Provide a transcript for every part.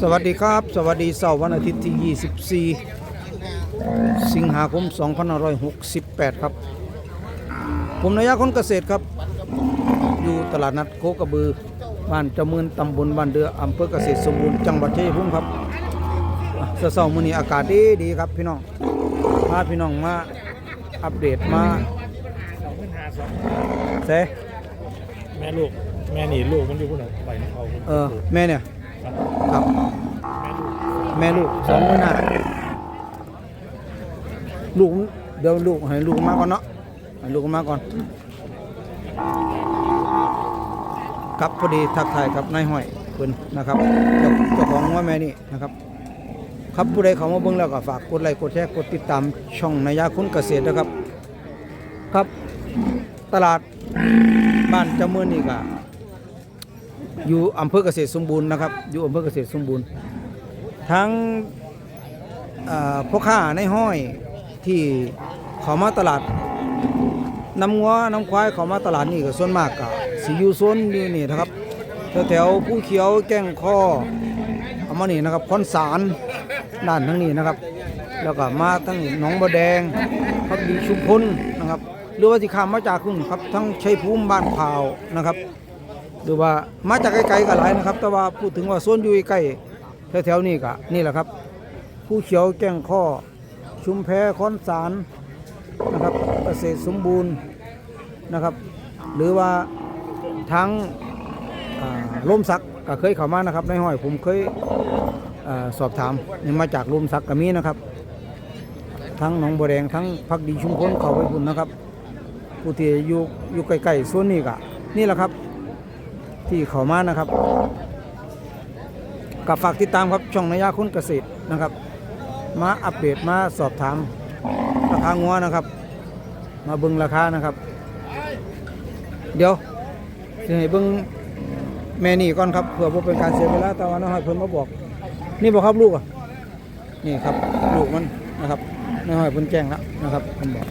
สวัสดีครับ สวัสดีเสาร์วันอาทิตย์ที่ 24 สิงหาคม 2568 ครับ ผมนายกคนเกษตรครับ อยู่ตลาดนัดโคกระบือ บ้านจำมืนตำบลบ้านเดืออำเภอเกษตรสมบูรณ์จังหวัดชัยภูมิครับเสาร์มื้อนี้อากาศดีดีครับพี่น้องพาพี่น้องมาอัปเดตมาเสแม่ลูก แม่หนีลูกมันอยู่คนไหนไปเขาเออ แม่เนี่ยครับ แม่ลูกสองคนน่ะลูกเดี๋ยวลูกให้ลูกมาก่อนเนาะให้ลูกมาก่อน ครับพอดีทักทายกับนายห้อยเพิ่นนะครับเจ้าเจ้าของว่าแม่นี่นะครับครับผู้ใดเขามาเบิ่งแล้วก็ฝากกดไลค์กดแชร์กดติดตามช่องนายาคุณเกษตรนะครับ ครับตลาดบ้านจำเมือนนี่ก็ อยู่อำเภอเกษตรสมบูรณ์นะครับอยู่อำเภอเกษตรสมบูรณ์ ทั้งพ่อค้าในห้อยที่เขามาตลาดน้ำงัวน้ำควายเขามาตลาดนี่ก็ส่วนมากก็สิอยู่โซนนี่นี่นะครับแถวแถวๆผู้เขียวแก้งข้อเอามานี่นะครับคอนสารด้านทั้งนี้นะครับ แล้วก็มาทั้งหนองบัวแดงพักดีชุมพลนะครับหรือว่าสิข้ามมาจากคุณครับทั้งชัยภูมิบ้านข่าวนะครับ หรือว่ามาจากไกลๆก็หลายนะครับ แต่ว่าพูดถึงว่าโซนอยู่ใกล้แถวๆนี้ก็นี่แหละครับ ผู้เขียวแก้งข้อ ชุมแพคอนสารนะครับเกษตรสมบูรณ์นะครับ หรือว่าทั้งอ่าลมสักก็เคยเข้ามานะครับในห้อยผมเคยอสอบถามนี่มาจากลมสักก็มีนะครับ ทั้งหนองบัวแดงทั้งพักดีชุมพลเขาไปพุ่นนะครับ ผู้ที่อยู่อยู่ใกล้ๆส่วนนี้ก็นี่แหละครับ ที่เขามานะครับกับฝากติดตามครับช่องนายาคุณเกษตรนะครับ มาอัปเดตมาสอบถามราคางัวนะครับ มาเบิ่งราคานะครับ เดี๋ยวจะให้เบิ่งแม่นี่ก่อนครับเพื่อบ่าเป็นการเสียเวลาแต่ว่าน้องให้เพิ่นมาบอก นี่บอกครับลูกอะนี่ครับลูกมันนะครับน้องให้เพิ่นแจ้งแล้วนะครับเพิ่นบอก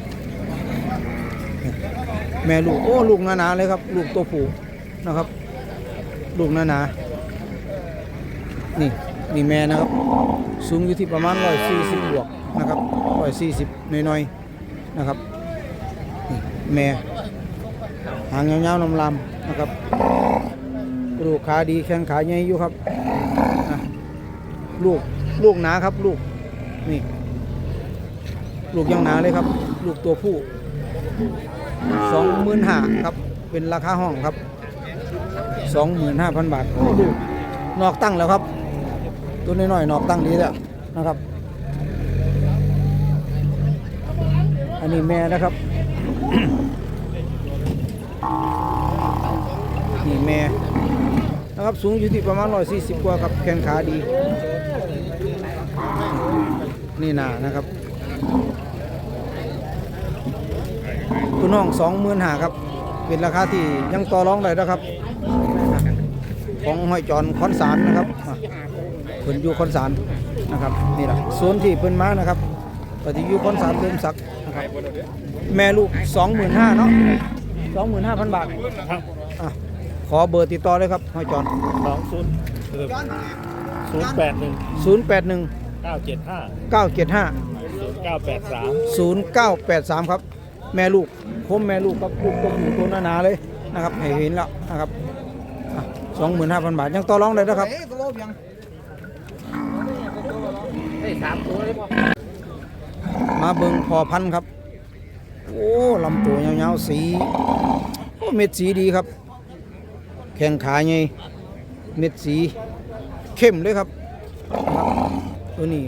แม่ลูกโอ้ลูกหนาๆเลยครับ ลูกตัวผู้นะครับ ลูกหนาๆนี่นี่แม่นะครับ สูงอยู่ที่ประมาณ140บวกนะครับ140หน่อยๆนะครับแม่หางยาวๆนำลำนะครับกระดูกขาดีแข้งขาใหญ่อยู่ครับลูกลูกหนาครับลูกนี่ลูกยังหนาเลยครับ ลูกตัวผู้สองหมื่นห้าครับ เป็นราคาห้องครับ สองหมื่นห้าพันบาทนอกตั้งแล้วครับ ตัวน้อยๆนอกตั้งดีแล้วนะครับ อันนี้แม่นะครับ นี่แม่นะครับสูงอยู่ที่ประมาณ 140 กว่าครับแข้งขาดี นี่นานะครับคุณน้องสองหมื่นหาครับ เป็นราคาที่ยังต่อรองได้นะครับ ของห้อยจอนคอนสารนะครับอะเพิ่นอยู่คอนสารนะครับนี่แหละโซนที่เพิ่นมานะครับก็ที่อยู่คอนสารเริ่มสักนะครับแม่ลูก25,000เนาะ25,000 บาทครับอะขอเบอร์ติดต่อเลยครับห้อยจอนสองศูนย์ศูนย์แปดหนึ่ง081เก้าเจ็ดห้า975ศูนย์เก้าแปดสาม0983 ครับ แม่ลูกคมแม่ลูกครับลูกตัวผู้ตัวหนาๆเลยนะครับให้เห็นแล้วนะครับ อะ25,000บาทยังต่อรองได้นะครับมาเบิงพอพันธุ์ครับ โอ้ลำตัวยาวๆสี โอ้เม็ดสีดีครับ แข้งขาใหญ่เม็ดสีเข้มเลยครับครับตัวนี้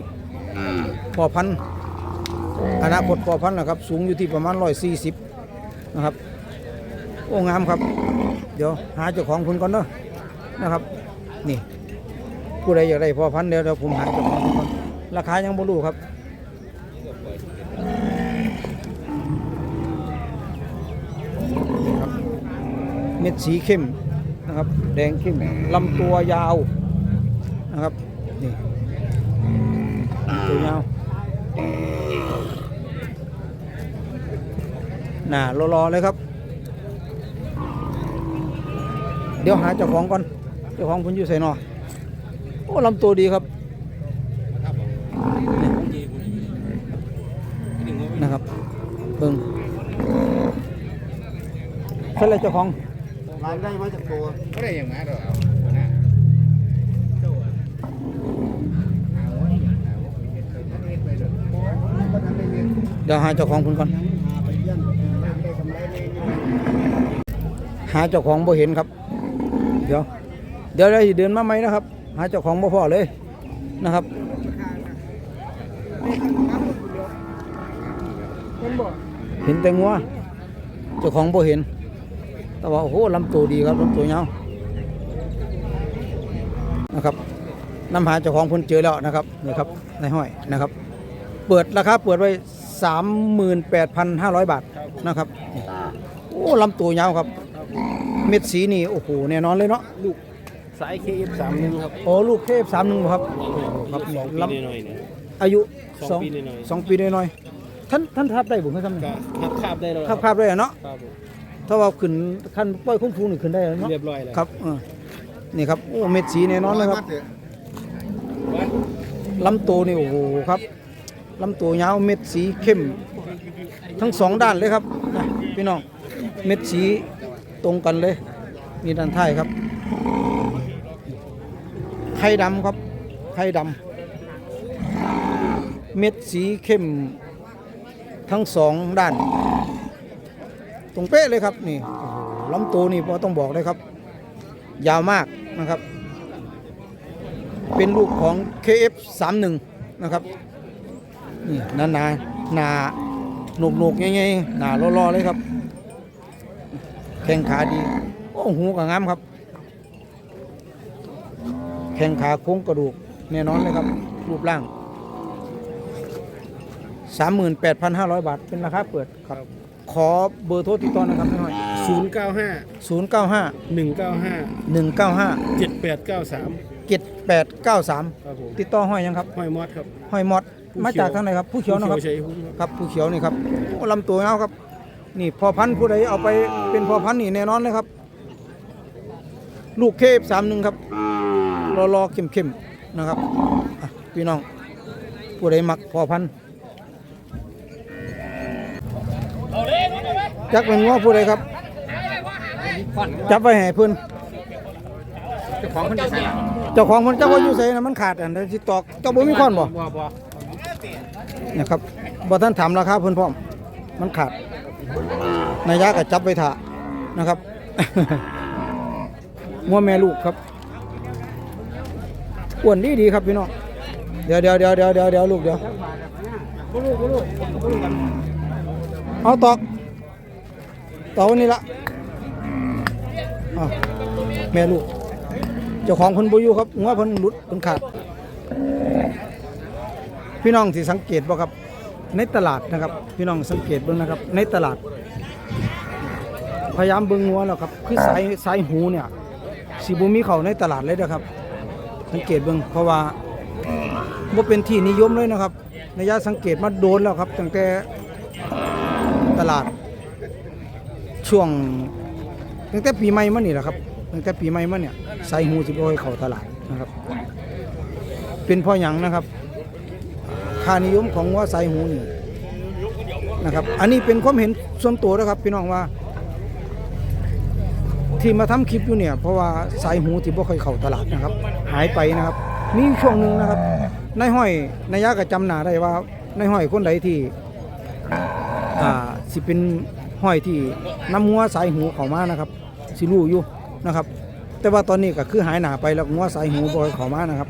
พอพันธุ์อนาคตพอพันธุ์นะครับ สูงอยู่ที่ประมาณ140นะครับ โอ้งามครับ เดี๋ยวหาเจ้าของคุณก่อนเนาะ นะครับ นี่ ผู้ใดอยากได้พอพันธุ์เดี๋ยวเดี๋ยวผมหาจาของเพิ่นก่อนราคายังบ่รู้ครับเม็ดสีเข้มนะครับ แดงเข้มลำตัวยาวนะครับนี่ตัวยาวน้ารอๆเลยครับ เดี๋ยวหาเจ้าของก่อน จ้าของคุณอยู่ใส่นอโอ้ลำตัวดีครับนี่นะครับเบิ่งใช่เลยเจ้าของรายได้มาจากตัวก็ได้อย่างนั้นหรอเอาหน้าเดี๋ยวหาเจ้าของคุณก่อนไปเยี่ยมได้กำไรเลยหาเจ้าของบ่เห็นครับ เดี๋ยว เดี๋ยวได้สิเดินมาไหมนะครับ หาเจ้าของบ่พอเลยนะครับเห็นแต่งัวเจ้าของบ่เห็น แต่ว่าโอ้โหลำตัวดีครับลำตัวยาวนะครับนำหาเจ้าของพิ่นเจอแล้วนะครับนี่ครับในห้อยนะครับ เปิดราคาเปิดไว้38,500 บาทนะครับโอ้ลำตัวยาวครับ เม็ดสีนี่โอ้โหแน่นอนเลยเนาะลูก สายเคฟสามหนึ่งครับโอ้ลูกเทพสามหนึ่งครับครับสองปีลำหน่อยๆเนี่ย อายุสองปีหน่อยๆ สองปีน้อยๆท่านท่านทับได้บุ๋มท่านก็คับคาบได้แล้วทับคาบได้อะเนาะครับผมถ้าว่าขึ้นขั้นปล่อยคุ้มฟูนี่ขึ้นได้แล้วเนาะเรียบร้อยแล้วครับเออนี่ครับโอ้เม็ดสีแน่นอนเลยครับลำตัวนี่โอ้โหครับลำตัวยาวเม็ดสีเข้ม ทั้งสองด้านเลยครับนะพี่น้องเม็ดสีตรงกันเลยนี่ด้านท้ายครับ ไข่ดำครับ ไข่ดำ เม็ดสีเข้มทั้งสองด้าน ตรงเป๊ะเลยครับนี่โอ้โหลำตัวนี่พอต้องบอกเลยครับ ยาวมากนะครับ เป็นลูกของ KF31 นะครับนี่นานาหนาหนุกหนุกง่ายๆหนาล่อๆเลยครับ แข้งขาดี โอ้หูก็งามครับ ข้งขาโค้งกระดูกแน่นอนเลยครับ รูปร่าง 38,500 บาท เป็นราคาเปิดครับ ขอเบอร์โทรติดต่อนะครับหน่อยศูนย์เก้าห้า095 หนึ่งเก้าห้า195 เจ็ดแปดเก้าสาม7893ครับผมติดต่อห้อยยังครับ ห้อยมอดครับห้อยมอดผู้มาเขียวจากทางไหนครับ ผู้เขียวนะครับ ผู้ชัยหุ้นครับครับผู้เขียวนี่ครับโอ้ลำตัวเงาครับ นี่พอพันธุ์ผู้ใดเอาไปเป็นพอพันธุ์นี่แน่นอนเลยครับ ลูกเคฟสามหนึ่งครับ รอรอเข้มเข้มๆนะครับอะพี่น้องผู้ใดมักพอพันธุ์จักเป็นง้อผู้ใดครับ จับไว้ให้เพิ่นเจ้าของคนจะใส่เจ้าของมันเจ้าว่าอยู่ไสนะมันขาดอันใดสิตอกเจ้าบ่มีค้อนบ่บ่บ่เนี่ยครับบ่ท่านถามราคาเพิ่นพร้อม มันขาดนายยะก็จับไว้ท่านะครับงัวแม่ลูกครับ อ้วนดีดีครับพี่น้องเดี๋ยวเดี๋ยวเดี๋ยวเดี๋ยวเดี๋ยวเดี๋ยวลูกเดี๋ยวเอาตอกตอกวันนี้ละแม่ลูกเจ้าของเพิ่นบ่อยู่ครับงัวเพิ่นหลุดเพิ่นขาด พี่น้องที่สังเกตบ่ครับ ในตลาดนะครับ พี่น้องสังเกตเบิ่งนะครับ ในตลาด พยายามเบิ่งงัวแล้วครับ คือสายสายหูเนี่ยสิบ่มีเขาในตลาดเลยนะครับ สังเกตเบิ่งเพราะว่าบ่เป็นที่นิยมเลยนะครับระยะสังเกตมาโดนแล้วครับตั้งแต่ตลาด ช่วงตั้งแต่ปีใหม่มานี่แหละครับตั้งแต่ปีใหม่มาเนี่ยสายหูสิบ่ค่อยเข้าตลาดนะครับ เป็นเพราะหยังนะครับ ค่านิยมของวัวสายหูนี่นะครับ อันนี้เป็นความเห็นส่วนตัวนะครับ พี่น้องว่า ที่มาทำคลิปอยู่เนี่ย เพราะว่าสายหูที่บ่ค่อยเข้าตลาดนะครับ หายไปนะครับ มีช่วงหนึ่งนะครับนายห้อยนายยะก็จำหน้าได้ว่านายห้อยคนใดที่อ่าสิเป็นห้อยที่น้ำงัวสายหูเข้ามานะครับสิรู้อยู่นะครับ แต่ว่าตอนนี้ก็คือหายหนาไปแล้วงัวสายหูบ่อยเข้ามานะครับ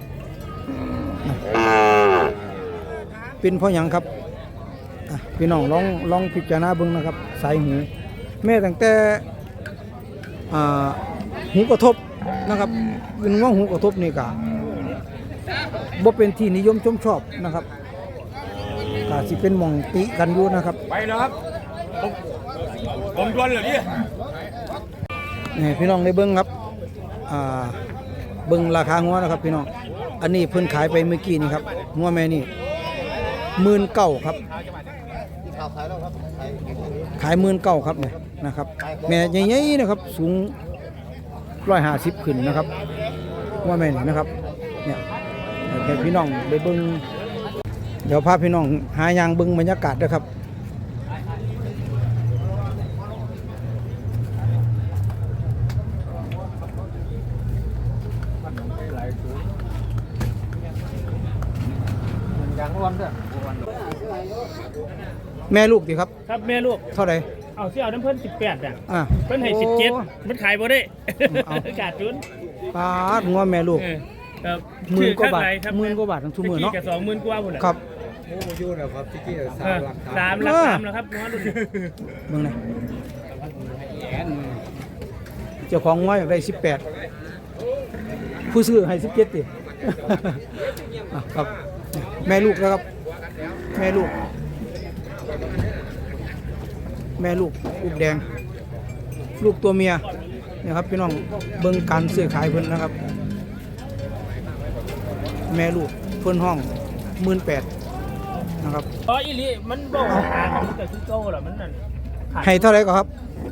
เป็นเพราะหยังครับพี่น้องลองลองพิจารณาเบิ่งนะครับ สายหูแม่ตั้งแต่ หูกระทบนะครับเป็นว่าหูกระทบนี่ก็บ่เป็นที่นิยมชมชอบนะครับก็สิเป็นหมองติกันอยู่นะครับ ไปแล้วครับผมผมดวนเหรอเนี่ยนี่พี่น้องได้เบิ่งครับอ่าเบิ่งราคางัวนะครับ พี่น้องอันนี้เพิ่นขายไปเมื่อกี้นี่ครับงัวแม่นี่หมื่นเก้าครับข่าวขายแล้วครับขายขายหมื่นเก้าครับเนี่ย นะครับ แม่ใหญ่ๆนะครับ สูงร้อยห้าสิบขึ้นนะครับว่าแม่นี่นะครับ เนี่ยให้พี่น้องไปเบิ่งเดี๋ยวพาพี่น้องหายางเบิ่งบรรยากาศด้วยครับยางอ้วนด้วยแม่ลูกดีครับ ครับแม่ลูก เท่าไหร่ เอาเสี่ยวน้ำเพิ่น18อะอะเพิ่นให้โอ้17มันขายบ่ได้เอา ขาดทุนปาดงัวแม่ลูก เออครับหมื่นกว่าบาทชื่อข้งในครับหมื่นกว่าบาททั้งทุกมื้อเนาะตกี้ก็20,000กว่าพุ่นน่ะครับโอ้ยูนะครับที่กี้เอสามอหลักสามหลักเออสามแล้วครับน้องรุ่นเบิ่งหนะเจ้าของงัวอยากได้ 18 ผู้ซื้อให้ 17ติ อะครับ แม่ลูกนะครับ แม่ลูก แม่ลูกอุบแดง ลูกตัวเมียเนี่ยครับพี่น้องเบิ่งการซื้อขายเพิ่นนะครับ แม่ลูกเพิ่นห้องหมื่นแปดนะครับอ๋ออีหลีมันบ่ว่าหากันมันก็คือเก่าล่ะมันนั่นขาดให้เท่าไหรก็ครับ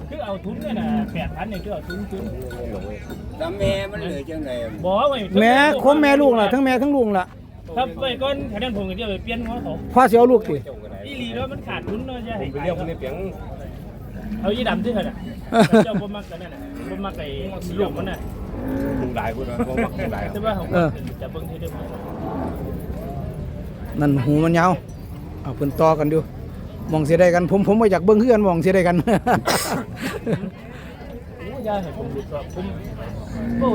คือเอาทุนเนี่ยน่ะ8,000เนี่ยคือเอาทุนทุนแล้วแม่มันเหลือจังไดบ่ไว้แม่คมแม่ลูกล่ะทั้งแม่ทั้งลูกล่ะครับไว้ก่อนคะแนนผมก็จะไปเปลี่ยนหัวเขาพ่อสิเอาลูกติอีหลีแล้วมันขาดทุนเนาะจะให้ไปเรียกคนในเปียง เอาอีดำที่เถอะน่ะเจ้าบ่มักกันนั่นน่ะบ่มักไอ้ลูกมันน่ะถูกหลายคนนะผมมักถูกหลายแต่ว่าของจะเบิ่งที่เดิมนั่นหูมันยาวเอาเพิ่นต่อกันอยู่มองสิได้กันผมผมบ่อยากเบิ่งคือกันมองสิได้กันโอ้ยาให้ผมดูครับผมโอ้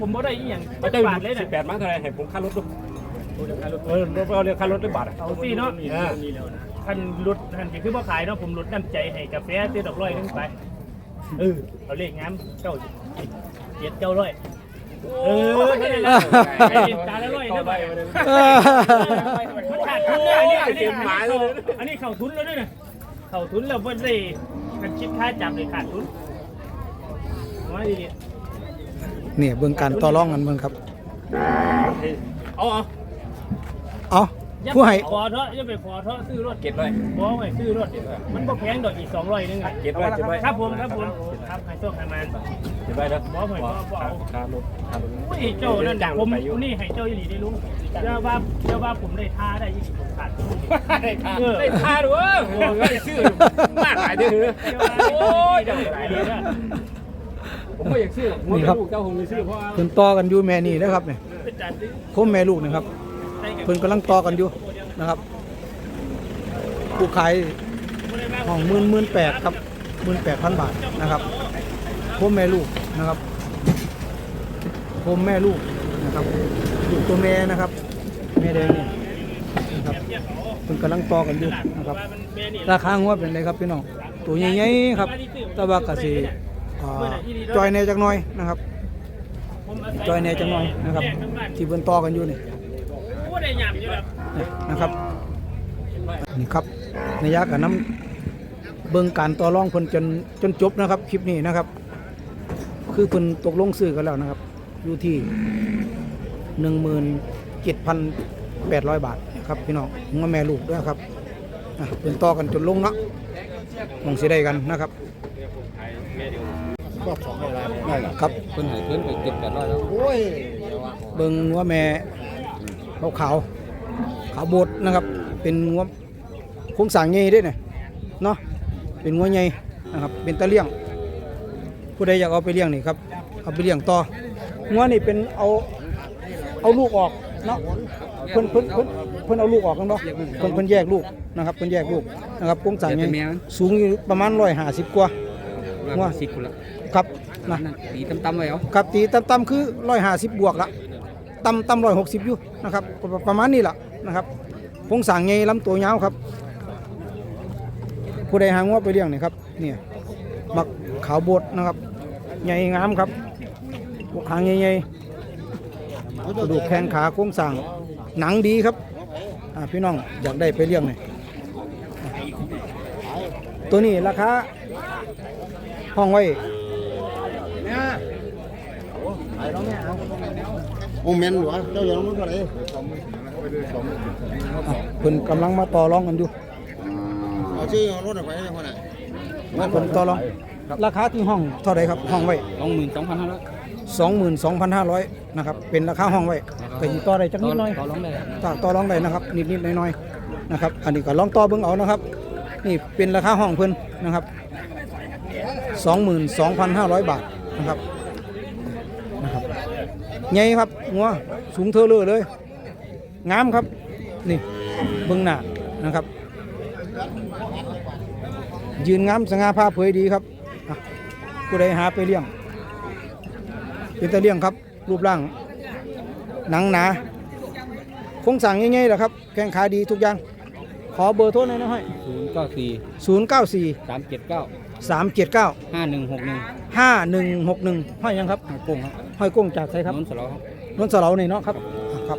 ผมบ่ได้อีหยังไม่จัได้กบาทเลยสิน่ะบแปดมั้งเท่าไรให้ผมค่ารถด้วย เออรถเราเรียกค่ารถด้วยบาทเอาสิเนาะคันรถคันสิคือบ่ขายเนาะผมลดน้ำใจให้กาแฟเตี้ยดอกร้อยนึงไปเออเอาเลขงามเจ้าเจ็ดเจ้าร้อยเออแค่นั้นแหละไอ้ตาละร้อยเด้อบ่มันขาดทุนเลยอันนี้อันนี้อันนี้เข้าทุนแล้วด้วยนะเข้าทุนแล้วบ่ได้มันคิดค่าจับเลยขาดทุนว่าดีเนี่ยเบิ่งการต่อรองกันเบิ่งครับ เอาเอา เอาผู้ให้ขอเถอะอย่าไปขอเถอะซื้อรถเก็บไว้บ่ให้ซื้อรถมันบ่แพงดอกอีก200นึงอะเก็บไว้เก็บไว้ครับผมครับผมครับให้โชคให้มันเก็บไว้แล้วบ่ให้บ่บ่เอาค่ารถค่ารถโอ้ยเจ้านั่นผมนี่ให้เจ้าอีหลีได้รู้เจ้าว่าเจ้าว่าผมได้ท่าได้ยี่สิบผมขาดทุนได้ค่าได้ค่าด้วยโอ้ยได้ซื้อมากหลายเด้อโอ้ยเจ้าหลายเด้อผมไม่อยากซื้อผมไม่ลูกเจ้าผมไม่ซื้อเพราะว่าเพิ่นต่อกันอยู่แม่นี่นะครับเนี่ยเป็นจัดซื้อคมแม่ลูกนะครับ เพิ่นกำลังต่อกันอยู่นะครับผู้ขายห้องหมื่นหมื่นแปดครับหมื่นแปดพันบาทนะครับคมแม่ลูกนะครับคมแม่ลูกนะครับลูกตัวแม่นะครับ แม่แดงนี่นะครับเพิ่นกำลังต่อกันอยู่นะครับ ราคางัวเป็นไรครับพี่น้องตัวใหญ่ๆครับต่ว่ากะสิอ่าจอยแน่จักหน่อยนะครับจอยแน่จักหน่อยนะครับ ที่เพิ่นต่อกันอยู่นี่ ว่าได้ยำอยู่แบบนี่นะครับนี่ครับนายะกับน้ำเบิ่งการต่อรองเพิ่นจนจนจบนะครับคลิปนี้นะครับ คือเพิ่นตกลงซื้อกันแล้วนะครับ อยู่ที่หนึ่งหมื่นเจ็ดพันแปดร้อยบาทนะครับพี่น้องงัวแม่ลูกด้วยครับอะเพิ่นต่อกันจนลงเนาะมองสิได้กันนะครับก็สองอะไรได้หรอครับเพิ่นให้เพิ่นไปเก็บแปดร้อยแล้วโอ้ยเบิ่งงัวแม่ ขาวขาวขาวโบดนะครับ เป็นงัวโครงสร้างใหญ่เด้วยเนี่ยเนาะเป็นงัวใหญ่นะครับ เป็นตะเลี่ยง ผู้ใดอยากเอาไปเลี้ยงนี่ครับ เอาไปเลี้ยงต่องัวนี่เป็นเอาเอาลูกออกเนาะเพิ่นเพิ่นเพิ่นเพิ่นเอาลูกออกกันเนาะเพิ่นเพิ่นแยกลูกนะครับเพิ่นแยกลูกนะครับโครงสร้างใหญ่สูงอยู่ประมาณ150กว่างัวสิบคนละครับนะนั่นตีต่ำๆไว้เอาครับตีต่ำๆคือร้อยห้าสิบบวกละ ต่ำต่ำร้อยหกสิบอยู่นะครับประมาณนี้แหละนะครับโครงสางไงลำตัวยาวครับผู้ใดหางว่าไปเลี้ยงนี่ครับเนี่ยบักขาวโบดนะครับใหญ่งามครับพวกหางใหญ่ๆกระดูกแข้งขาโครงสร้างหนังดีครับพี่น้องอยากได้ไปเลี้ยงนี่ตัวนี้ราคาห้องไว้ โอ้แม่นหรอเจ้าอย่างนั้นก็ได้อะเพิ่นกำลังมาต่อรองกันอยู่เอาชื่อรถไปให้คนน่ะเพิ่นต่อรองราคาที่ห้องเท่าไหรครับห้องไว้สองหมื่นสองพันห้าร้อย22,500นะครับเป็นราคาห้องไว้ก็สิต่อได้จักนิดหน่อยต่อรองได้ต่อต่อรองได้นะครับนิดๆหน่อยๆนะครับอันนี้ก็ลองต่อเบิ่งเอานะครับ นี่เป็นราคาห้องเพิ่นนะครับ22,500บาทนะครับนะครับ ใหญ่ครับงัวสูงเทอเลอเลย งามครับ นี่เบิ่งหน้านะครับ ยืนงามสง่าผ้าเผยดีครับอะผู้ใดหาไปเลี้ยง เป็นตะเลี้ยงครับ รูปร่าง หนังหนาโครงสั่งง่ายๆแหละครับ แข้งขาดีทุกอย่าง ขอเบอร์โทรหน่อยนะให้ศูนย์เก้าสี่ศูนย์เก้าสี่สามเจ็ดเก้าสามเจ็ดเก้าห้าหนึ่งหกหนึ่ง ห้าหนึ่งหกหนึ่งห้อยยังครับห้ากุ้งครับห้อยกุ้งจากไสครับนนท์สลอครับนนสเหลานี่เนาะครับอะครับ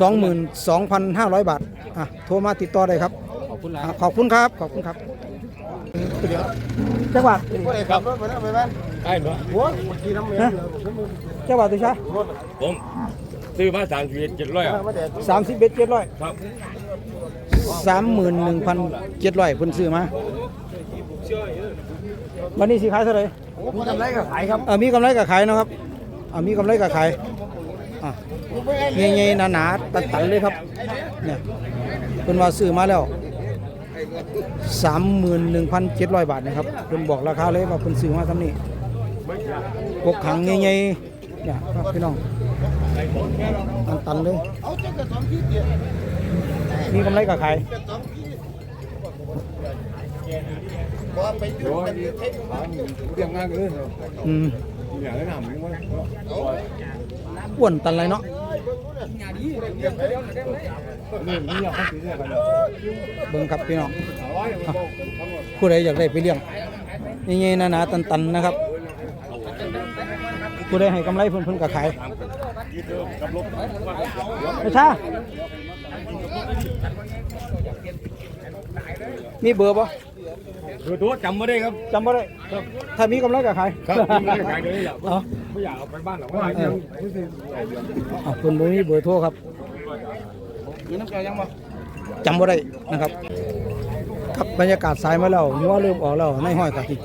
สองหมื่นสองพันห้าร้อยบาทอะโทรมาติดต่อได้ครับ ขอบคุณหลายอะขอบคุณครับขอบคุณครับจังหวัดครับไปแล้วไปบ้านได้เหรอหัวขี่น้ำเมียนะจังหวัดตุชาผมซื้อมาสามชีวิตเจ็ดร้อยอะมาแดดสามสิบเอ็ดเจ็ดร้อยครับสามหมื่นหนึ่งพันเจ็ดร้อยเพิ่นซื้อมาวันนี้สิขายเท่าไหร่ มีกำไรก็ขายครับอ่ามีกำไรกับขายเนาะครับอ่ามีกำไรกับขายอะใหญ่ๆหนาๆตันๆเลยครับเนี่ยเพิ่นว่าซื้อมาแล้วสามหมื่นหนึ่งพันเจ็ดร้อยบาทนะครับเพิ่นบอกราคาเลยว่าเพิ่นซื้อมาทำนี่กกขังใหญ่ๆเนี่ยครับพี่น้องตันๆเลยมีกำไรกับ ขาไปยุ่งกันเรื่องงานเลยอืมอย่างนั้นหนำมั้งอ้วนตันไรเนาะนี่นี่อยเนี่ยกันเบิ่งครับพี่น้องผู้ใดอยากได้ไปเลี้ยงใหญ่ๆหนาๆตันๆนะครับผู้ใดให้กำไรเพิ่นเพิ่นก็ขายไม่ใช่มีเบอร์ปะ คือตัวจำไม่ได้ครับจำบ่ได้ถ้ามีกำไรก็ขายครับไม่ได้ขายเลยแหละเอาไม่อยากเอาไปบ้านหรอกว่าเรื่องอะเพิ่นบ่มีเบอร์โทรครับมีน้ำเกลือยังบ่จำบ่ได้นะครับครับ บรรยากาศสายมาแล้วหัวเริ่มออกแล้วในห้อยกะทิ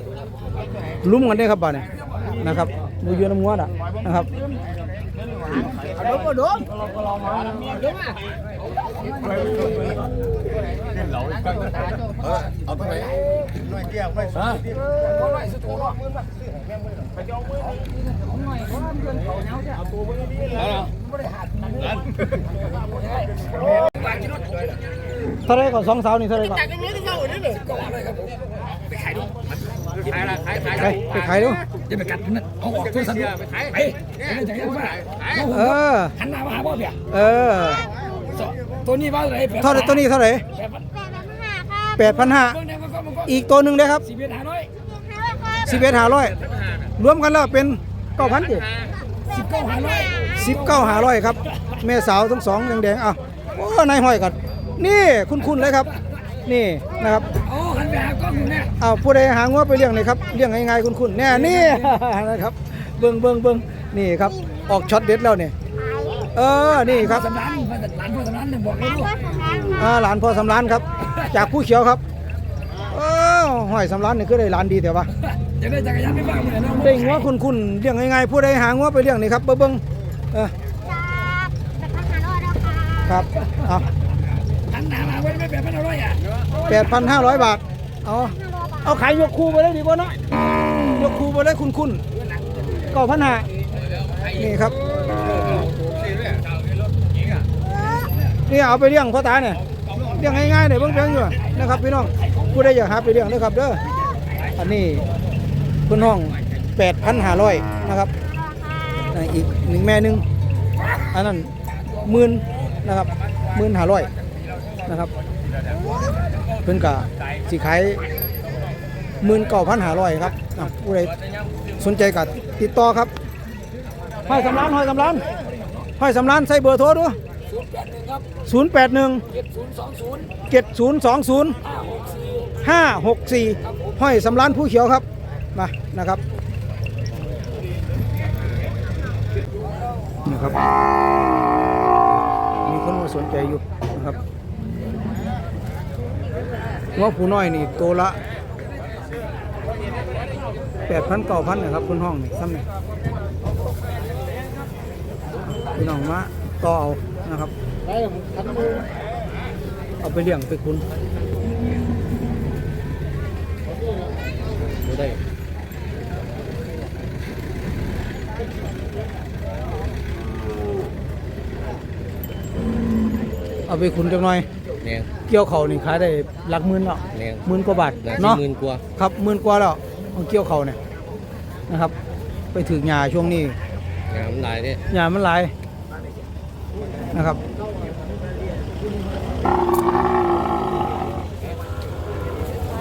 ลุ้มกันได้ครับบ้านนี้นะครับดูอยู่น้ำงัวน่ะนะครับ เอาไปน้อยแก้วไม่ฮะเท่าไรก่อนสองสาวนี่เท่าไรก่อนขายละขายขายไปไปขายดูจะไปกัดนั่นเอาออกโทรศัพท์ไปขายไปจะจะว่าเออหันหน้ามาหาพ่อเปียเออ ตัวนี้ว่าอะไรเท่าไรตัวนี้เท่าไรแปดพันห้าเบื้องแนวก็มันก็อีกตัวหนึ่งได้ครับสี่เพียรหาน้อยสิบเอ็ดห้าร้อยรวมกันแล้วเป็นเก้าพันจีสิบเก้าหาน้อยสิบเก้าห้าร้อยครับแม่สาวทั้งสองแดงๆอะโอ้นายห้อยกันนี่คุ้นๆเลยครับ นี่นะครับโอ้หันไปหากล้องอยู่เนี่ยเอาผู้ใดหางัวไปเลี้ยงเลยครับเลี้ยงง่ายๆคุ้นๆแน่นี่นะครับเบิ่งเบิ่งเบิ่งนี่ครับออกช็อตเด็ดแล้วเนี่ยเออนี่ครับสำนัน หลานพ่อสำนันหนึ่งบอกให้ลูกอ่าหลานพ่อสำรานครับ จากผู้เขียวครับเออห้อยสำรานนี่คือได้หลานดีแต่ว่าจะได้จักรยานไปบ้างเลยนะได้งัวคุ้นๆเลี้ยงง่ายๆผู้ใดหางัวไปเลี้ยงนี่ครับเบิ่งเบิ่งเออครับเอาหันหน้ามาไว้ไม่แบบไม่อร่อยอะแปดพันห้าร้อยบาทเอาเอาขายยกคูไปเลยดีกว่าเนาะยกคูไปเลยคุ้นๆเก้าพันห้านี่ครับ นี่เอาไปเลี้ยงพ่อตาเนี่ยเลี้ยงง่ายๆเนี่ยเบิ่งเบิ่งอยู่นะครับพี่น้องผู้ใดอยากหาไปเลี้ยงนะครับเด้ออันนี้คุณห้องแปดพันห้าร้อยนะครับอ่าอีกหนึ่งแม่หนึ่งอันนั้นหมื่นนะครับหมื่นห้าร้อยนะครับเพิ่นกะสิขายหมื่นเก้าพันห้าร้อยครับอะผู้ใดสนใจก็ติดต่อครับห้อยสำรานห้อยสำรานห้อยสำรานใส่เบอร์โทรดู ศูนย์แปดหนึ่งเจ็ดศูนย์สองศูนย์ห้าหกสี่ห้อยสำรานผู้เขียวครับมานะครับนะครับ มีคนมาสนใจอยู่นะครับว่าผู้น้อยนี่ตัวละแปดพันเก้าพันนะครับคุณห้องนี่ซ้ำนี่พี่น้องมาต่อเอา นะครับได้ผมคันมือเอาไปเลี้ยงไปคุณได้เอาไปคุณจังหน่อย เนี่ยเกี่ยวเขานี่ขายได้หลักหมื่นแล้วเนี่ยหมื่นกว่าบาทได้ที่เนาะหมื่นกว่าครับหมื่นกว่าแล้วเอาเกี่ยวเขาเนี่ยนะครับ ไปถึงหญ้าช่วงนี้งามหลายเนี่ยหญ้ามันหลาย นะครับ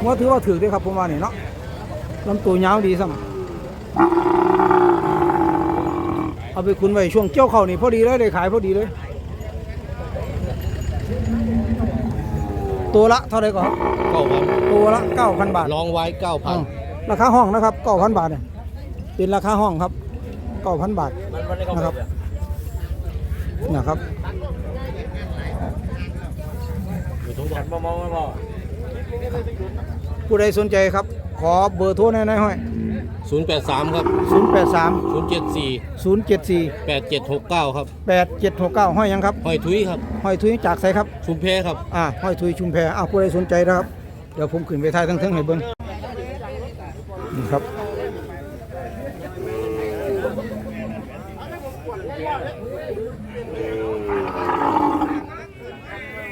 ว่าถือว่าถือเด้วยครับผมว่านี่เนาะลำตัวยาวดีซ้ำเอาไปคุณไว้ช่วงเกี่ยวเขานี่พอดีเลยได้ขายพอดีเลย ตัวละเท่าไหร่ก่อนเก้าพันตัวละ9,000บาทลองไว้เก้าพันอ้าวราคาห้องนะครับ9,000บาทเนี่ยเป็นราคาห้องครับ9,000บาทนะครับ นะครับกันมองมองผู้ใดสนใจครับ ขอเบอร์โทรในในห้อยศูนย์แปดสามครับ083 ศูนย์เจ็ดสี่074 แปดเจ็ดหกเก้าครับ8769ห้อยหยังครับหอยทุยครับ ห้อยทุยจากไสครับ ชุมเพครับ อ่าห้อยทุยชุมแพอ่าผู้ใดสนใจนะครับ เดี๋ยวผมขึ้นไปถ่ายทั้งเทิงให้เบิ่งนี่ครับ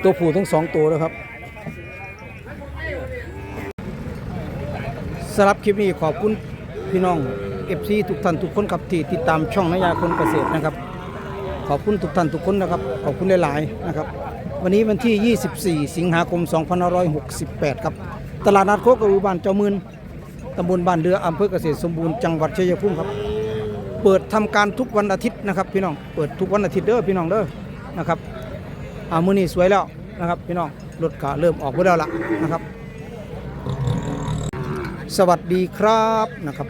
ตัวผู้ทั้งสองตัวนะครับสำหรับคลิปนี้ขอบคุณพี่น้อง FC ทุกท่านทุกคนครับที่ติดตามช่องนายาคนเกษตรนะครับ ขอบคุณทุกท่านทุกคนนะครับขอบคุณหลายๆนะครับ วันนี้วันที่ 24 สิงหาคม 2568 ครับ ตลาดนัดโคกระบือบ้านเจ้ามืนตำบลบ้านเรืออำเภอเกษตรสมบูรณ์จังหวัดชัยภูมิครับ เปิดทำการทุกวันอาทิตย์นะครับ พี่น้องเปิดทุกวันอาทิตย์เด้อพี่น้องเด้อนะครับ อ่ามือนี้สวยแล้วนะครับพี่น้องรถก็เริ่มออกไปแล้วล่ะนะครับ สวัสดีครับนะครับ